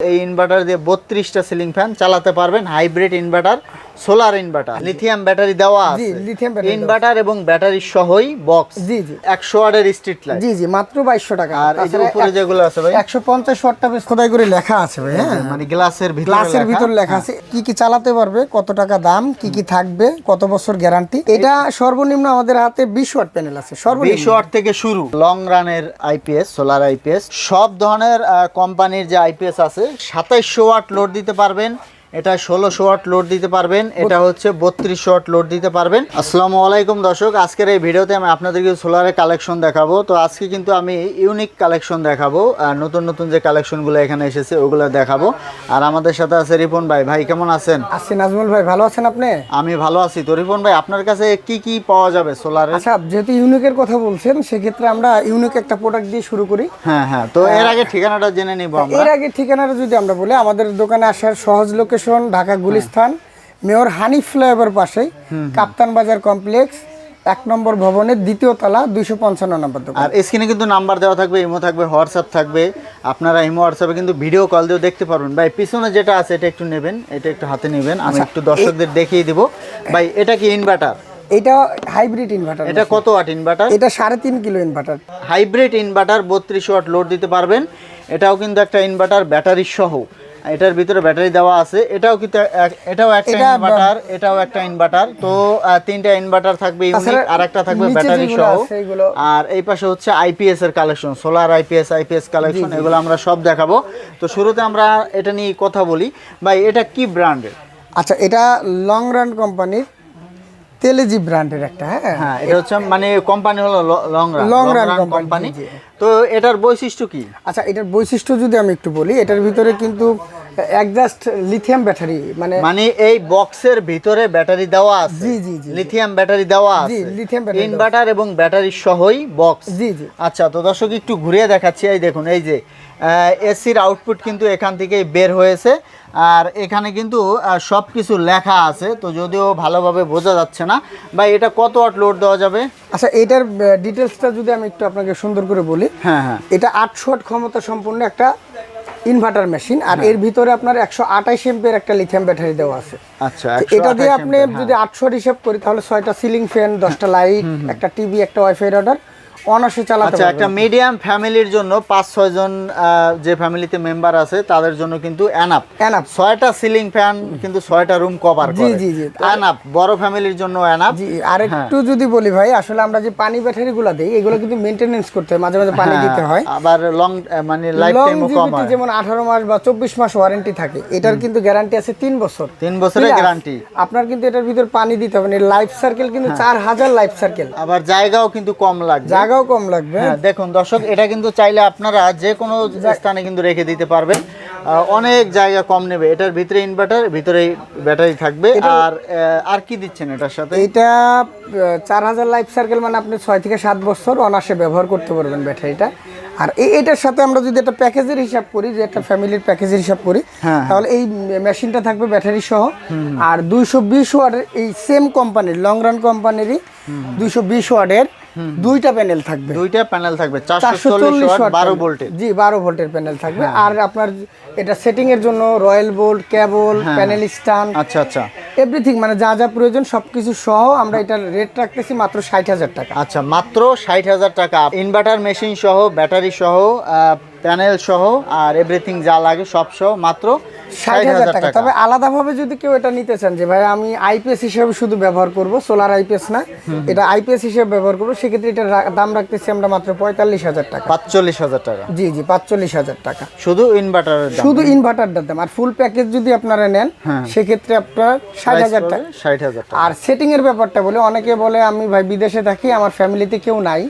এই ইনভার্টার দিয়ে বত্রিশটা সিলিং ফ্যান চালাতে পারবেন hybrid inverter solar inverter. Lithium battery দেওয়া জি, আছে। battery দেওয়া ইনভার্টার এবং ব্যাটারি সহই বক্স জি জি। একশো ওয়াটের স্ট্রিট লাইট জি জি মাত্র বাইশশো টাকা। আর যে উপরে যেগুলো আছে ভাই? একশো পঞ্চাশ ওয়াটটা বেশ খোদাই করে লেখা আছে ভাই হ্যাঁ। মানে গ্লাসের ভিতরে গ্লাসের। ভিতর লেখা আছে। কি কি চালাতে পারবে কত টাকা দাম কি কি থাকবে কত বছর গ্যারান্টি? এটা সর্বনিম্ন আমাদের হাতে বিশ ওয়াট প্যানেল আছে সর্বনিম্ন। ওয়াট থেকে শুরু। লং রানের আইপিএস সোলার আইপিএস সব ধরনের কোম্পানির যে আইপিএস আছে সাতাইশশো ওয়াট লোড দিতে পারবেন। এটা ষোলোশো ওয়াট লোড দিতে পারবেন এটা হচ্ছে বত্রিশশো ওয়াট লোড দিতে পারবেন। আসসালামু আলাইকুম দর্শক আজকের এই ভিডিওতে আমি আপনাদেরকে সোলারের কালেকশন দেখাবো। তো আজকে কিন্তু আমি ইউনিক কালেকশন দেখাবো আর নতুন নতুন যে কালেকশনগুলো এখানে এসেছে ওগুলো দেখাবো। আর আমাদের সাথে আছে রিপন ভাই। ভাই কেমন আছেন? আছি নাজমুল ভাই ভালো আছেন আপনি? আমি ভালো আছি। তো রিপন ভাই আপনার কাছে কি কি পাওয়া যাবে সোলারের আচ্ছা যেহেতু ইউনিকের কথা বলছেন সেক্ষেত্রে আমরা ইউনিক একটা প্রোডাক্ট দিয়ে শুরু করি। হ্যাঁ হ্যাঁ। তো এর আগে ঠিকানাটা জেনে নিব আমরা। এর আগে ঠিকানাটা যদি আমরা বলি আমাদের দোকানে আসার সহজ location Dhaka Gulistan. Mayor Hanif flyover পাশেই কাপ্তান বাজার কমপ্লেক্স এক নম্বর ভবনের দ্বিতীয় তলা দুইশো পঞ্চান্ন নম্বর দোকান। আর স্ক্রিনে কিন্তু নাম্বার দেওয়া থাকবে ইমো থাকবে হোয়াটসঅ্যাপ থাকবে। আপনারা ইমো হোয়াটসঅ্যাপে কিন্তু ভিডিও কল দিয়েও দেখতে পারবেন। ভাই পিছনে যেটা আছে এটা একটু নেবেন এটা একটু হাতে নেবেন। আমি একটু দর্শকদের দেখিয়ে দিব। ভাই এটা কি ইনভার্টার এটা হাইব্রিড ইনভার্টার এটা কত ওয়াট ইনভার্টার এটা সাড়ে তিন কিলো ইনভার্টার হাইব্রিড ইনভার্টার বত্রিশ ওয়াট লোড দিতে পারবেন। এটাও কিন্তু একটা ইনভার্টার ব্যাটারি সহ। এটার ভিতরে ব্যাটারি দেওয়া আছে। এটাও কিন্তু এটাও একটা ইনভার্টার এটাও একটা ইনভার্টার তো তিনটা ইনভার্টার থাকবে ইউনিক আর একটা থাকবে ব্যাটারি সহ। আর এই পাশে হচ্ছে আইপিএস এর collection solar IPS IPS collection এগুলো আমরা সব দেখাবো। তো শুরুতে আমরা এটা নিয়ে কথা বলি। ভাই এটা কি ব্র্যান্ডের আচ্ছা এটা লং রান কোম্পানির তেলেজি ব্র্যান্ডের একটা হ্যাঁ? হ্যাঁ এটা হচ্ছে মানে কোম্পানি হলো long run long run company. তো এটার বৈশিষ্ট্য কি? আচ্ছা এটার বৈশিষ্ট্য যদি আমি একটু বলি এটার ভিতরে কিন্তু একজাস্ট লিথিয়াম ব্যাটারি মানে মানে এই বক্সের ভিতরে ব্যাটারি দেওয়া আছে। জি, জি, জি। লিথিয়াম ব্যাটারি দেওয়া জি, আছে। lithium battery দেওয়া ইনভার্টার এবং ব্যাটারি সহই বক্স জি জি। আচ্ছা তো দর্শক একটু ঘুরিয়ে দেখাচ্ছি। এই দেখুন এই যে এসির আউটপুট কিন্তু এখান থেকেই বের হয়েছে। আর এখানে কিন্তু সব কিছু লেখা আছে। তো যদিও ভালোভাবে বোঝা যাচ্ছে না বা এটা কত ওয়াট লোড দেওয়া যাবে? আচ্ছা এটার ডিটেলসটা যদি আমি একটু আপনাকে সুন্দর করে বলি হ্যাঁ হ্যাঁ। এটা আটশো ওয়াট ক্ষমতা সম্পন্ন একটা ইনভার্টার মেশিন আর এর ভিতরে আপনার একশো আঠাইশ এমপের একটা লিথিয়াম ব্যাটারি দেওয়া আছে। আচ্ছা এটা দিয়ে আপনি যদি আটশো হিসাব করি তাহলে ছয়টা সিলিং ফ্যান দশটা লাইট একটা টিভি একটা ওয়াইফাই রাউটার অনার্সে চালাতে আচ্ছা একটা মিডিয়াম ফ্যামিলির জন্য পাঁচ ছয় জন যে ফ্যামিলিতে মেম্বার আছে তাদের জন্য কিন্তু এনাপ Enough। ছয়টা সিলিং ফ্যান কিন্তু ছয়টা রুম কভার জি, জি, জি। এনাপ বড় ফ্যামিলির জন্য এনাপ জি আর একটু যদি বলি ভাই আসলে আমরা যে পানি ব্যাটারি গুলা দিই এগুলো কিন্তু মেনটেনেন্স করতে হয় মাঝে মাঝে পানি দিতে হয়। আবার লং মানে লাইফ টাইমও কম হয়। যেমন আঠারো মাস বা চব্বিশ মাস ওয়ারেন্টি থাকে এটার কিন্তু গ্যারান্টি আছে তিন বছর। তিন বছরের গ্যারান্টি আপনার কিন্তু এটার ভিতর পানি দিতে হবে লাইফ সার্কেল কিন্তু হ্যাঁ। চার হাজার লাইফ সার্কেল আবার জায়গাও কিন্তু কম লাগবে। জায়গাও কম লাগবে। হ্যাঁ দেখুন দর্শক এটা কিন্তু চাইলে আপনারা যে কোনো স্থানে কিন্তু রেখে দিতে পারবেন। অনেক জায়গা কম নেবে। এটার ভিতরে ইনভার্টার ভিতরে ব্যাটারি থাকবে। আর আর কি দিচ্ছেন এটার সাথে? এটা চার হাজার লাইফ সার্কেল মানে আপনি ছয় থেকে সাত বছর অনাসে ব্যবহার করতে পারবেন ব্যাটারিটা আর এই এটার সাথে আমরা যদি একটা প্যাকেজের হিসাব করি যে একটা ফ্যামিলির প্যাকেজের হিসাব করি হ্যাঁ, তাহলে এই মেশিনটা থাকবে ব্যাটারি সহ। আর দুইশো বিশ ওয়ার্ডের এই সেম কোম্পানির লং রান কোম্পানিরই দুইশো বিশ ওয়ার্ডের দুইটা প্যানেল থাকবে। দুইটা প্যানেল থাকবে চারশো চারশো চল্লিশ চল্লিশ ওয়াট বারো ভোল্টের। জি বারো ভোল্টের প্যানেল থাকবে। আর আপনার এটা সেটিং এর জন্য royal bolt cable panel stand আচ্ছা আচ্ছা। এভরিথিং মানে যা যা প্রয়োজন সবকিছু সহ আমরা এটার রেট রাখতেছি মাত্র ষাট হাজার টাকা। আচ্ছা মাত্র ষাট হাজার টাকা। ইনভার্টার মেশিন সহ ব্যাটারি সহ প্যানেল সহ আর এভরিথিং যা লাগে সব সহ মাত্র ষাট হাজার টাকা। তবে আলাদাভাবে যদি কেউ এটা নিতে চান যে ভাই আমি আইপিএস হিসেবে শুধু ব্যবহার করব সোলার আইপিএস না এটা আইপিএস হিসেবে ব্যবহার করব সেক্ষেত্রে এটার দাম রাখতেছি আমরা মাত্র পঁয়তাল্লিশ হাজার টাকা। পাঁচচল্লিশ হাজার টাকা। জি জি পাঁচচল্লিশ হাজার টাকা। শুধু ইনভার্টারের দাম। শুধু ইনভার্টারটার দাম। আর ফুল প্যাকেজ যদি আপনারা নেন সেক্ষেত্রে আপনার ষাট হাজার টাকা। ষাট হাজার আর সেটিং এর ব্যাপারটা বলে অনেকে বলে আমি ভাই বিদেশে থাকি আমার ফ্যামিলিতে কেউ নাই।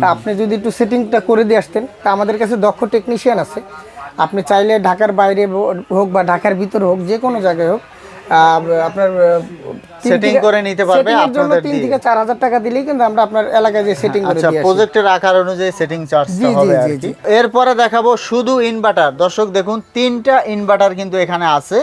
তা আপনি যদি একটু সেটিংটা করে দিয়ে আসতেন তা আমাদের কাছে দক্ষ টেকনিশিয়ান আছে। আপনি চাইলে ঢাকার বাইরে হোক বা ঢাকার ভিতরে হোক যে কোনো জায়গায় হোক আপনার থেকে- করে নিতে পারবে আপনাদের জন্য আপনাদের তিন থেকে চার হাজার টাকা দিলেই কিন্তু আমরা আপনার এলাকায় যে সেটিং করে আচ্ছা দিয়ে প্রজেক্টের আকার অনুযায়ী সেটিং চার্জ হবে আর কি। এরপরে দেখাবো শুধু ইনভার্টার দর্শক দেখুন তিনটা ইনভার্টার কিন্তু এখানে আছে।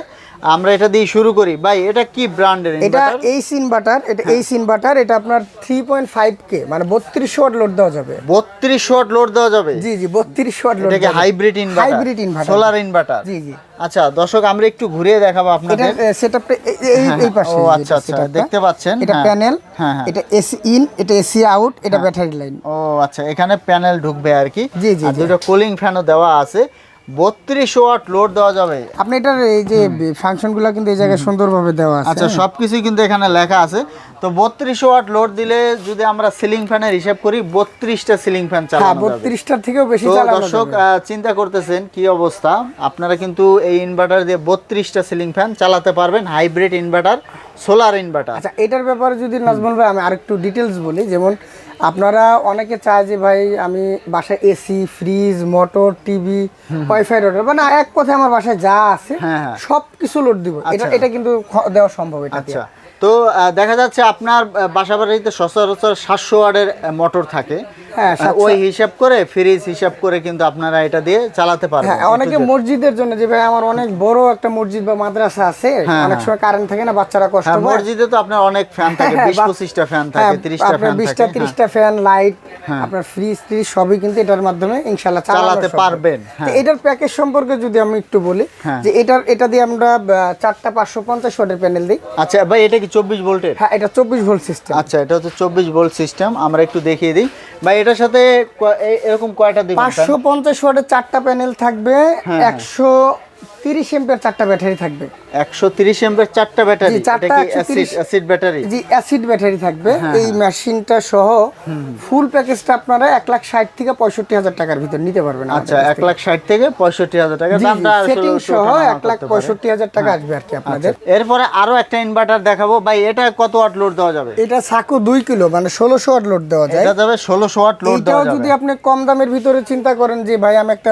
আমরা এটা দিয়ে শুরু করি। ভাই এটা কি ব্র্যান্ডের এটা এইচ ইনভার্টার এটা হ্যাঁ। এইচ ইনভার্টার এটা আপনার থ্রি পয়েন্ট ফাইভ কে মানে বত্রিশশো ওয়াট লোড দেওয়া যাবে। বত্রিশ ওয়াট লোড দেওয়া যাবে? জি জি বত্রিশশো ওয়াট লোড এটা কি hybrid inverter hybrid inverter solar inverter জি জি। আচ্ছা দর্শক আমরা একটু ঘুরিয়ে দেখাবো এটা আপনাদের সেটআপটা এই এই পাশে ও আচ্ছা এটা আচ্ছা দেখতে পাচ্ছেন? এটা হ্যাঁ। প্যানেল হ্যাঁ হ্যাঁ। এটা এসি ইন এটা এসি আউট এটা ব্যাটারি লাইন ও আচ্ছা এখানে প্যানেল ঢুকবে আর কি। জি, জি, আর জি। দুটো কুলিং ফ্যানও দেওয়া আছে। বত্রিশ ওয়াট লোড দেওয়া যাবে। আপনি এটার এই যে ফাংশনগুলো কিন্তু এই জায়গায় সুন্দরভাবে দেওয়া আছে আচ্ছা সবকিছুই কিন্তু এখানে লেখা আছে। তো বত্রিশ ওয়াট লোড দিলে যদি আমরা সিলিং ফ্যানের হিসাব করি বত্রিশটা সিলিং ফ্যান হ্যাঁ চালানো যাবে। বত্রিশটার থেকেও বেশি দর্শক চিন্তা করতেছেন কি অবস্থা? আপনারা কিন্তু এই ইনভার্টার দিয়ে বত্রিশটা সিলিং ফ্যান চালাতে পারবেন হাইব্রিড ইনভার্টার সোলার ইনভার্টার আচ্ছা এটার ব্যাপারে যদি নাজমুল ভাই আমি আরেকটু ডিটেলস বলি যেমন আপনারা অনেকে চায় যে ভাই আমি বাসায় AC fridge motor TV wifi router মানে এক কথায় আমার বাসায় যা আছে হ্যাঁ, হ্যাঁ। সব কিছু লোড দিব। এটা আচ্ছা। এটা কিন্তু দেওয়া সম্ভব এটা আচ্ছা। তো দেখা যাচ্ছে আপনার বাসা বাড়িতে সচরাচর সাতশো ওয়ার্ডের মোটর থাকে। হ্যাঁ, ওই হিসাব করে ফ্রিজ হিসাব করে কিন্তু আপনারা এটা দিয়ে চালাতে পারবেন। হ্যাঁ অনেকে মসজিদের জন্য যে ভাই আমার অনেক বড় একটা মসজিদ বা মাদ্রাসা আছে অনেক সময় কারেন্ট থাকে না বাচ্চারা কষ্ট হ্যাঁ মসজিদে তো আপনার অনেক ফ্যান থাকে হ্যাঁ, বিশ বা- পঁচিশটা ফ্যান হ্যাঁ, থাকে তিরিশটা আপনার ফ্যান থাকে হ্যাঁ। তিরিশটা ফ্যান লাইট আপনার ফ্রিজ ট্রিজ সবই কিন্তু এটার মাধ্যমে ইনশাল্লাহ চালানো চালাতে পারবেন, তো হ্যাঁ। এটার প্যাকেজ সম্পর্কে যদি আমি একটু বলি হ্যাঁ। যে এটার এটা দিয়ে আমরা আহ, চারটা পাঁচশো পঞ্চাশ ওয়াটের প্যানেল দিই। আচ্ছা ভাই এটা কি চব্বিশ ভোল্টের? হ্যাঁ এটা চব্বিশ ভোল্ট সিস্টেম আচ্ছা এটা হচ্ছে চব্বিশ ভোল্ট সিস্টেম আমরা একটু দেখিয়ে দিই। ভাই এটার সাথে এরকম কয়টা দিবেন পাঁচশো পঞ্চাশ ওয়াটের চারটা প্যানেল থাকবে হ্যাঁ, একশো তিরিশ এম্পের চারটা ব্যাটারি থাকবে। একশো তিরিশ এমপের চারটা ব্যাটারি? এটা কি অ্যাসিড অ্যাসিড ব্যাটারি? জি অ্যাসিড ব্যাটারি থাকবে। হ্যাঁ, এই মেশিনটা সহ ফুল প্যাকেজটা আপনারা এক লাখ ষাট থেকে পঁয়ষট্টি হাজার টাকার ভিতর নিতে পারবেন আচ্ছা এক লাখ ষাট থেকে পঁয়ষট্টি হাজার টাকা। দামটা সেটিং সহ ওঠানামা এক লাখ করতে পারে। পঁয়ষট্টি হাজার টাকা আসবে আর কি আপনাদের। আচ্ছা, এরপরে আরও একটা ইনভার্টার দেখাবো। ভাই এটা কত ওয়াট লোড দেওয়া যাবে? এটা সাকো দুই কিলো মানে ষোলোশো ওয়াট লোড দেওয়া যায়। এটা যাবে ষোলোশো ওয়াট লোড দেওয়া যাবে যদি আপনি কম দামের ভিতরে চিন্তা করেন যে ভাই আমি একটা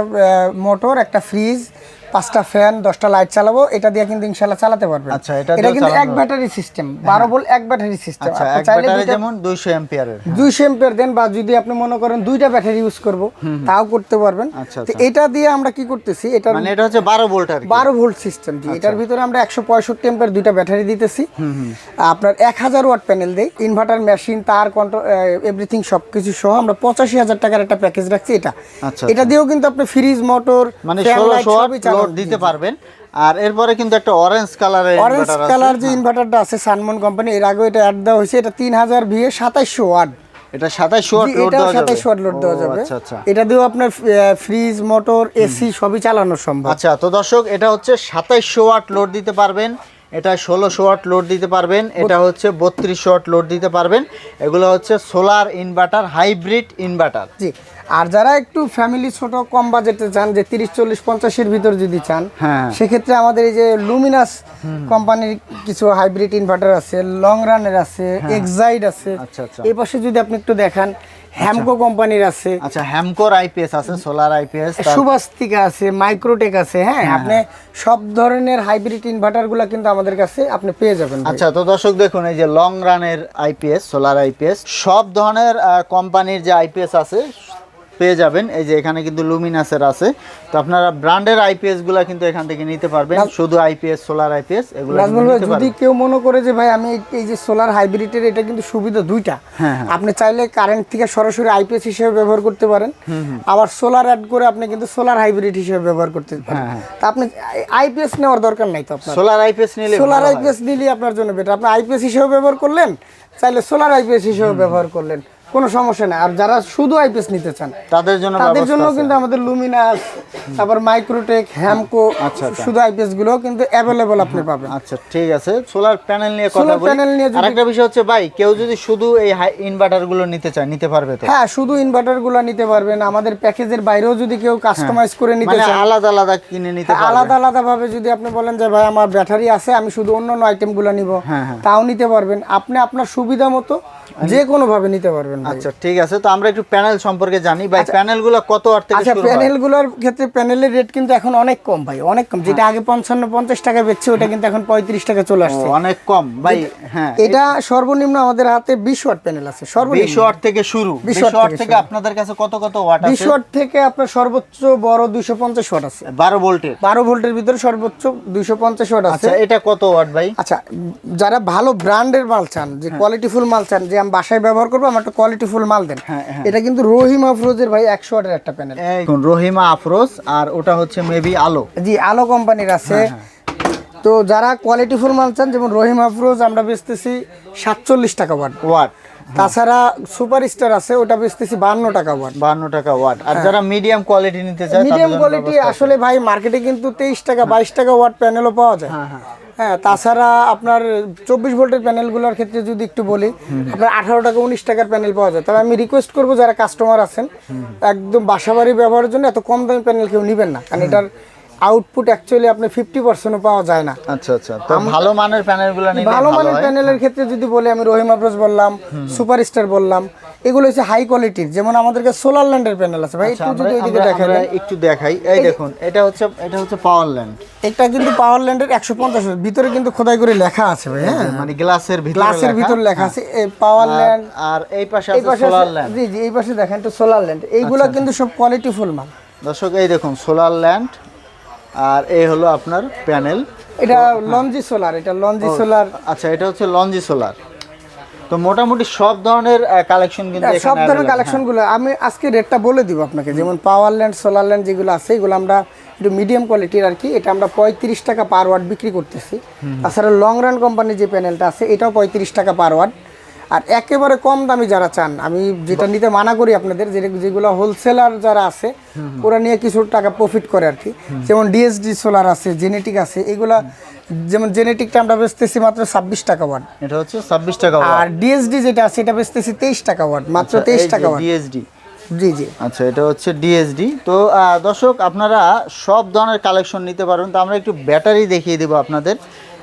মোটর একটা ফ্রিজ পাঁচটা ফ্যান দশটা লাইট চালাবো এটা দিয়ে কিন্তু ইনশাল্লাহ চালাতে পারবেন। আচ্ছা, এটা এটা কিন্তু এক ব্যাটারি সিস্টেম বারো ভোল্ট এক ব্যাটারি সিস্টেম আচ্ছা চাইলে যেমন দুইশো এম্পিয়ারের দুইশো এম্পিয়ার দেন বা যদি আপনি মনে করেন দুইটা ব্যাটারি ইউজ করব তাও করতে পারবেন। আচ্ছা, তো এটা দিয়ে আমরা কি করতেছি এটা মানে এটা হচ্ছে বারো ভোল্ট বারো ভোল্ট সিস্টেম জি আচ্ছা। এটার ভিতরে আমরা একশো পঁয়ষট্টি এম্পিয়ার দুইটা ব্যাটারি দিতেছি। আপনার এক হাজার ওয়াট প্যানেল দেই ইনভার্টার মেশিন তার কন্ট্রোল এভরিথিং সব কিছু সহ আমরা পঁচাশি হাজার টাকার একটা প্যাকেজ রাখছি এটা। আচ্ছা, এটা দিয়েও কিন্তু আপনি ফ্রিজ মোটর মানে ষোলোশো ওয়াট লোড দিতে পারবেন। আর এরপরে কিন্তু একটা অরেঞ্জ কালারের অরেঞ্জ কালার যে ইনভার্টারটা আছে সানমন কোম্পানি এর আগে এটা অ্যাড দেওয়া হয়েছে। এটা তিন হাজার ভিএ সাতাইশশো ওয়াট। এটা সাতাইশো ওয়াট লোড দেওয়া যাবে। ওয়াট লোড দেওয়া যাবে। আচ্ছা আচ্ছা। এটা দিয়েও আপনার ফ্রিজ মোটর এসি সবই চালানো সম্ভব। আচ্ছা তো দর্শক এটা হচ্ছে সাতাইশশো ওয়াট লোড দিতে পারবেন। এটা ষোলোশো ওয়াট লোড দিতে পারবেন এটা হচ্ছে বত্রিশশো ওয়াট লোড দিতে পারবেন। এগুলো হচ্ছে সোলার ইনভার্টার হাইব্রিড ইনভার্টার। জি আর যারা একটু ফ্যামিলি ছোট কম বাজেটে চান যে তিরিশ চল্লিশ পঞ্চাশের ভিতর যদি চান হ্যাঁ। সেক্ষেত্রে আমাদের এই যে লুমিনাস কোম্পানির কিছু হাইব্রিড ইনভার্টার আছে লং রানের আছে এক্সাইড আছে। আচ্ছা, আচ্ছা। এই পাশে যদি আপনি একটু দেখান হ্যামকো কোম্পানির আছে। আচ্ছা হ্যামকোর আইপিএস আছে সোলার আইপিএস সুবাস্তিকা আছে মাইক্রোটেক আছে হ্যাঁ আপনি সব ধরনের হাইব্রিড ইনভার্টারগুলো কিন্তু আমাদের কাছে আপনি পেয়ে যাবেন আচ্ছা তো দর্শক দেখুন এই যে লং রানের আইপিএস সোলার আইপিএস সব ধরনের কোম্পানির যে আইপিএস আছে পেয়ে যাবেন। এই যে এখানে কিন্তু লুমিনাসের আছে। তো আপনারা ব্র্যান্ডের আইপিএসগুলা কিন্তু এখান থেকে নিতে পারবেন। শুধু আইপিএস সোলার আইপিএস এগুলো যদি কেউ মনে করে যে ভাই আমি এই- যে সোলার হাইব্রিডের এটা কিন্তু সুবিধা দুইটা। হ্যাঁ, হ্যাঁ। আপনি চাইলে কারেন্ট থেকে সরাসরি আইপিএস হিসেবে ব্যবহার করতে পারেন। আবার সোলার অ্যাড করে আপনি কিন্তু সোলার হাইব্রিড হিসেবে ব্যবহার করতে পারেন। হ্যাঁ, তা আপনি আইপিএস নেওয়ার দরকার নাই তো আপনার। সোলার আইপিএস নিলে সোলার হয়। আইপিএস নিলে আপনার জন্য বেটার আপনি আইপিএস হিসেবে ব্যবহার করলেন চাইলে সোলার আইপিএস হিসেবে ব্যবহার করলেন। কোনো সমস্যা নাই। আর যারা শুধু আইপিএস নিতে চান তাদের জন্য তাদের জন্য কিন্তু আমাদের লুমিনাস তারপর মাইক্রোটেক হ্যামকো আচ্ছা, আচ্ছা। শুধু আইপিএসগুলো কিন্তু অ্যাভেলেবল আপনি পাবেন। আচ্ছা ঠিক আছে। সোলার প্যানেল নিয়ে কথা বলি। panel নিয়ে আরেকটা বিষয় হচ্ছে ভাই কেউ যদি শুধু এই ইনভার্টারগুলো নিতে চায় নিতে পারবে তো? হ্যাঁ শুধু ইনভার্টারগুলো নিতে পারবেন। আমাদের প্যাকেজের বাইরেও যদি কেউ কাস্টমাইজ করে নিতে মানে চান আলাদা আলাদা কিনে নিতে হ্যাঁ, পারবে। আলাদা আলাদা ভাবে যদি আপনি বলেন যে ভাই আমার ব্যাটারি আছে আমি শুধু অন্য অন্য আইটেমগুলো নিব। হ্যাঁ, হ্যাঁ। তাও নিতে পারবেন। আপনি আপনার সুবিধা মতো যে কোনো ভাবে নিতে পারবেন। আচ্ছা ঠিক আছে তো আমরা একটু প্যানেল সম্পর্কে জানি। ভাই প্যানেলগুলো কত ওয়াট থেকে আচ্ছা প্যানেলগুলোর ক্ষেত্রে প্যানেলের রেট কিন্তু এখন অনেক কম ভাই অনেক কম। যেটা আগে পঞ্চান্ন পঞ্চাশ টাকা বেচছে ওটা কিন্তু এখন পঁয়ত্রিশ টাকা চলে আসছে। অনেক কম। ভাই হ্যাঁ এটা সর্বনিম্ন আমাদের হাতে বিশ ওয়াট প্যানেল আছে সর্বনিম্ন। বিশ ওয়াট থেকে শুরু। 20 ওয়াট থেকে আপনাদের কাছে কত কত ওয়াট আছে? ওয়াট থেকে আপনার সর্বোচ্চ বড় দুইশো পঞ্চাশ ওয়াট আছে। বারো ভোল্টের। বারো ভোল্টের ভিতরে সর্বোচ্চ দুইশো পঞ্চাশ ওয়াট আছে। আচ্ছা এটা কত ওয়াট ভাই? আচ্ছা যারা ভালো ব্র্যান্ডের মাল চান যে কোয়ালিটিফুল মাল চান যে আমি বাসায় ব্যবহার করব আমার একটা কোয়ালিটিফুল মাল দেন। হ্যাঁ, হ্যাঁ। এটা কিন্তু রহিম আফরোজের ভাই একশো ওয়াটের একটা প্যানেল রহিমা আফরোজ আর ওটা হচ্ছে মেবি আলো। জি আলো কোম্পানির আছে। তো যারা কোয়ালিটিফুল মাল চান যেমন রহিম আফরোজ আমরা বেচতেছি সাতচল্লিশ টাকা ওয়াট ওয়াট তাছাড়া সুপার স্টার আছে ওটা বেচতেছি বান্ন টাকা ওয়াট বান্ন টাকা ওয়াট আর যারা মিডিয়াম কোয়ালিটি নিতে চায় মিডিয়াম কোয়ালিটি আসলে ভাই মার্কেটে কিন্তু তেইশ টাকা বাইশ টাকা ওয়াট প্যানেলও পাওয়া যায়। হ্যাঁ তাছাড়া আপনার চব্বিশ ভোল্টের প্যানেলগুলোর ক্ষেত্রে যদি একটু বলি, আপনার আঠারো টাকা উনিশ টাকার প্যানেল পাওয়া যায়। তবে আমি রিকোয়েস্ট করব যারা কাস্টমার আছেন, একদম বাসাবাড়ি ব্যবহারের জন্য এত কম দামি প্যানেল কেউ নেবেন না, কারণ এটার আউটপুট অ্যাকচুয়ালি আপনি ফিফটি পার্সেন্টও পাওয়া যায় না। আচ্ছা আচ্ছা। তো ভালো মানের প্যানেলগুলো ভালো মানের প্যানেলের ক্ষেত্রে যদি বলি আমি রহিম আফরোজ বললাম সুপার স্টার বললাম এগুলো হচ্ছে হাই কোয়ালিটির যেমন আমাদের কাছে সোলার ল্যান্ডের প্যানেল আছে। ভাই আচ্ছা, একটু যদি ওইদিকে দেখাই একটু দেখাই। এই দেখুন এটা হচ্ছে এটা হচ্ছে পাওয়ার ল্যান্ড এটা কিন্তু পাওয়ার ল্যান্ডের একশো পঞ্চাশ। ভিতরে কিন্তু খোদাই করে লেখা আছে ভাই হ্যাঁ। মানে গ্লাসের ভিতরে গ্লাসের লেখা। ভিতরে লেখা আছে। পাওয়ার ল্যান্ড আর এই পাশে এই আছে পাশে সোলার ল্যান্ড জি জি এই পাশে দেখেন তো সোলার ল্যান্ড এইগুলো কিন্তু সব কোয়ালিটি ফুল মাল। দর্শক এই দেখুন সোলার ল্যান্ড আর এই হলো আপনার প্যানেল। এটা লঞ্জি সোলার এটা লঞ্জি সোলার। আচ্ছা এটা হচ্ছে লঞ্জি সোলার। তো মোটামুটি সব ধরনের কালেকশন কিন্তু সব ধরনের available, কালেকশনগুলো আমি আজকে রেটটা বলে দিব আপনাকে। যেমন পাওয়ার ল্যান্ড সোলার ল্যান্ড যেগুলো আছে এগুলো আমরা একটু মিডিয়াম কোয়ালিটির আর কি এটা আমরা পঁয়ত্রিশ টাকা পার ওয়াট বিক্রি করতেছি। তাছাড়া লং রান কোম্পানির যে প্যানেলটা আছে এটাও পঁয়ত্রিশ টাকা পার ওয়াট আর একেবারে কম দামি যারা চান আমি যেটা নিতে মানা করি আপনাদের যেগুলো হোলসেলার যারা আছে ওরা নিয়ে কিছু টাকা প্রফিট করে আর কি। যেমন ডিএসডি সোলার আছে জেনেটিক আছে এগুলা যেমন জেনেটিকটা আমরা বেচতেছি মাত্র ছাব্বিশ টাকা ওয়াট। এটা হচ্ছে ছাব্বিশ টাকা আর ডিএসডি যেটা আছে এটা বেচতেছি তেইশ টাকা ওয়াট মাত্র তেইশ টাকা ওয়াট ডিএসডি জি জি। আচ্ছা এটা হচ্ছে ডিএসডি তো দর্শক আপনারা সব ধরনের কালেকশন নিতে পারবেন। তো আমরা একটু ব্যাটারি দেখিয়ে দেবো আপনাদের।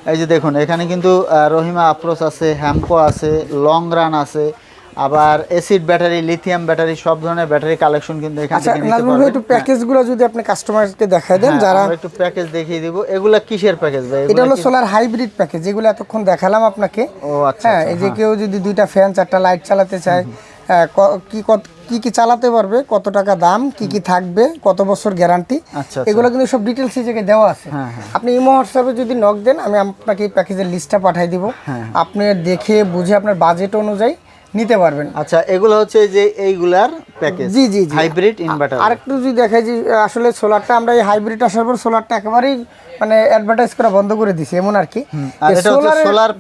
এই যে দেখুন এখানে কিন্তু রহিমা আপ্রোচ আছে হ্যাম্পো আছে লং রান আছে আবার এসিড ব্যাটারি লিথিয়াম ব্যাটারি সব ধরনের ব্যাটারি কালেকশন কিন্তু এখান আচ্ছা থেকে নিতে পারবেন। একটু প্যাকেজগুলো যদি আপনি কাস্টমারকে দেখায় দেন হ্যাঁ, যারা একটু প্যাকেজ দেখিয়ে দিব। এগুলা কিসের প্যাকেজ ভাই? এটা হলো সোলার হাইব্রিড প্যাকেজ যেগুলো এতক্ষণ দেখালাম আপনাকে। ও আচ্ছা হ্যাঁ এই যে কেউ যদি দুইটা ফ্যান চারটা লাইট চালাতে চায় হ্যাঁ, ক- কি কি চালাতে পারবে কত টাকা দাম কি কি থাকবে কত বছর গ্যারান্টি আচ্ছা, এগুলো কিন্তু সব ডিটেলস এই জায়গায় দেওয়া আছে। হ্যাঁ, হ্যাঁ। আপনি ইমো হোয়াটসঅ্যাপে যদি নক দেন আমি আপনাকে এই প্যাকেজের লিস্টটা পাঠিয়ে দিব। হ্যাঁ, আপনি দেখে বুঝে আপনার বাজেট অনুযায়ী নিতে পারবেন। আচ্ছা এগুলো হচ্ছে যে এইগুলার প্যাকেজ জি জি জি। হাইব্রিড ইনভার্টার আরেকটু যদি দেখাই যে আসলে সোলারটা আমরা এই হাইব্রিড আসার পর সোলারটা একেবারেই মানে অ্যাডভার্টাইজ করা বন্ধ করে দিছি এমন আর কি।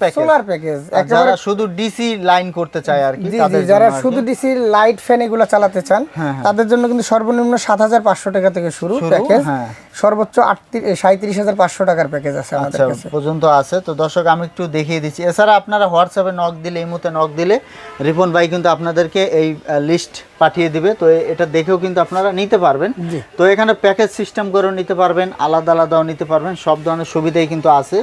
package। সোলার প্যাকেজ যারা শুধু ডিসি লাইন করতে চায় আর কি যারা। শুধু ডিসি লাইট ফ্যান এগুলো চালাতে চান হ্যাঁ, তাদের জন্য কিন্তু সর্বনিম্ন সাত হাজার পাঁচশো টাকা থেকে শুরু প্যাকেজ হ্যাঁ। সর্বোচ্চ আটত্রিশ সাঁত্রিশ হাজার পাঁচশো টাকার প্যাকেজ আছে আমাদের আচ্ছা কাছে। পর্যন্ত আছে। তো দর্শক আমি একটু দেখিয়ে দিচ্ছি। এছাড়া আপনারা হোয়াটসঅ্যাপে নক দিলে এই মুহূর্তে নক দিলে রিপন ভাই কিন্তু আপনাদেরকে এই লিস্ট পাঠিয়ে দিবে। তো এটা দেখেও কিন্তু আপনারা নিতে পারবেন। তো এখানে প্যাকেজ সিস্টেম করেও নিতে পারবেন আলাদা আলাদাও নিতে পারবেন। সব ধরনের সুবিধাই কিন্তু আছে।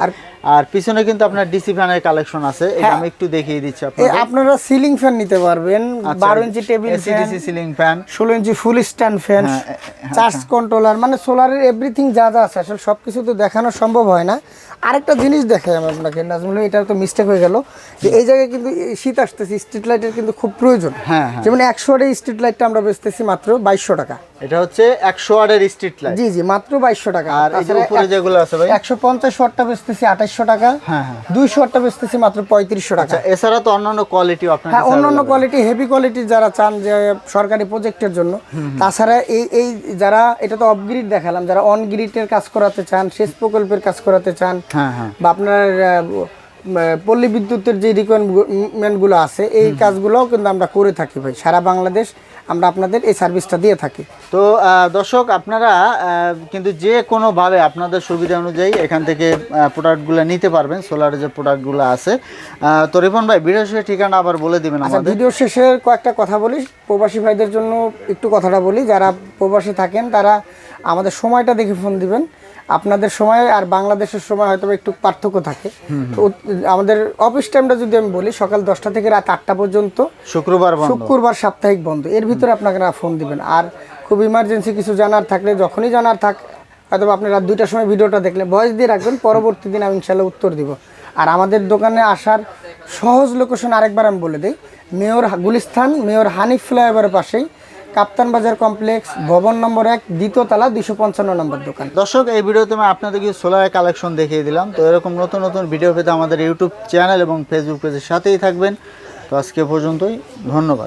আর পিছনে কিন্তু আপনার ডিসি ফ্যানের কালেকশন আছে। এটা আমি একটু দেখিয়ে দিচ্ছি আপনাদের। আপনারা সিলিং ফ্যান নিতে পারবেন আচ্ছা, বারো inch table fan ceiling fan ষোলো ইঞ্চি ফুল স্ট্যান্ড ফ্যান হ্যাঁ, চার্জ কন্ট্রোলার মানে সোলারের এভরিথিং যা যা আছে আসলে সবকিছু তো দেখানো সম্ভব হয় না। আরেকটা জিনিস দেখাই আমি আপনাকে নাজমুল এটা তো মিস্টেক হয়ে গেল। যে এই জায়গায় কিন্তু শীত আসতেছে স্ট্রিট লাইটের কিন্তু খুব প্রয়োজন। হ্যাঁ, হ্যাঁ। যেমন একশো এই স্ট্রিট লাইটটা আমরা বেচতেছি মাত্র বাইশশো টাকা। এটা হচ্ছে একশো ওয়ার্ডের স্ট্রিট লাইট জি জি মাত্র বাইশশো টাকা। আর উপরে যেগুলো আছে ভাই? একশো পঞ্চাশ ওয়াটটা বেচতেছি আঠাইশশো টাকা। হ্যাঁ, হ্যাঁ। দুইশো ওয়াটটা বেচতেছি মাত্র পঁয়ত্রিশশো টাকা। আচ্ছা এছাড়া তো অন্যান্য কোয়ালিটি আপনার হ্যাঁ অন্যান্য কোয়ালিটি হেভি কোয়ালিটির যারা চান যে সরকারি প্রজেক্টের জন্য তাছাড়া এই এই যারা এটা তো অফ গ্রিড দেখালাম যারা অন গ্রিডের কাজ করাতে চান সেচ প্রকল্পের কাজ করাতে চান বা আপনার পল্লী বিদ্যুতের যে রিকোয়ারমেন্টগুলো আছে এই কাজগুলোও কিন্তু আমরা করে থাকি ভাই। সারা বাংলাদেশ আমরা আপনাদের এই সার্ভিসটা দিয়ে থাকি। তো দর্শক আপনারা কিন্তু যে কোনোভাবে আপনাদের সুবিধা অনুযায়ী এখান থেকে প্রোডাক্টগুলো নিতে পারবেন সোলারের যে প্রোডাক্টগুলো আছে তো রিপন ভাই বিরাশি ঠিকানা আবার বলে দিবেন আচ্ছা ভিডিও শেষে কয়েকটা কথা বলি। প্রবাসী ভাইদের জন্য একটু কথাটা বলি। যারা প্রবাসী থাকেন তারা আমাদের সময়টা দেখে ফোন দিবেন। আপনাদের সময় আর বাংলাদেশের সময় হয়তো একটু পার্থক্য থাকে। তো আমাদের অফিস টাইমটা যদি আমি বলি সকাল দশটা থেকে রাত আটটা পর্যন্ত শুক্রবার শুক্রবার সাপ্তাহিক বন্ধ। এর ভিতরে আপনারা ফোন দিবেন। আর খুব ইমার্জেন্সি কিছু জানার থাকলে যখনই জানার থাক হয়তো আপনি রাত দুইটার সময় ভিডিওটা দেখলে ভয়েস দিয়ে রাখবেন পরবর্তী দিন আমি ইনশাল্লাহ উত্তর দিব। আর আমাদের দোকানে আসার সহজ লোকেশন আরেকবার আমি বলে দিই। মেয়র গুলিস্তান মেয়র হানিফ ফ্লাইওভারের পাশেই কাপ্তান বাজার কমপ্লেক্স, ভবন নম্বর এক, দ্বিতীয় তালা দুশো পঞ্চান্ন নম্বর দোকান। দর্শক, এই ভিডিওতে আমি আপনাদেরকে সোলার কালেকশন দেখিয়ে দিলাম। তো এরকম নতুন নতুন ভিডিও পেতে আমাদের ইউটিউব চ্যানেল এবং ফেসবুক পেজের সাথেই থাকবেন। তো আজকে পর্যন্তই, ধন্যবাদ।